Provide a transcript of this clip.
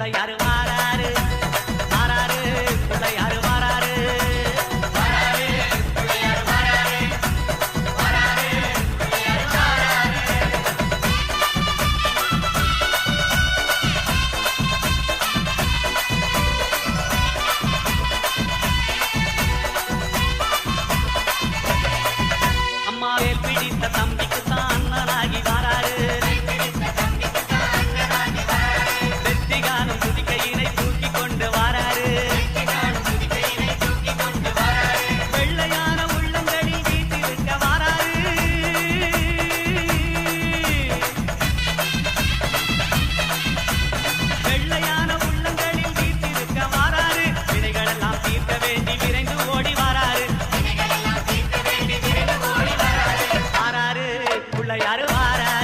பிள்ளையாரு மாறாரு. தம்பி பிள்ளை யாரு வாரா?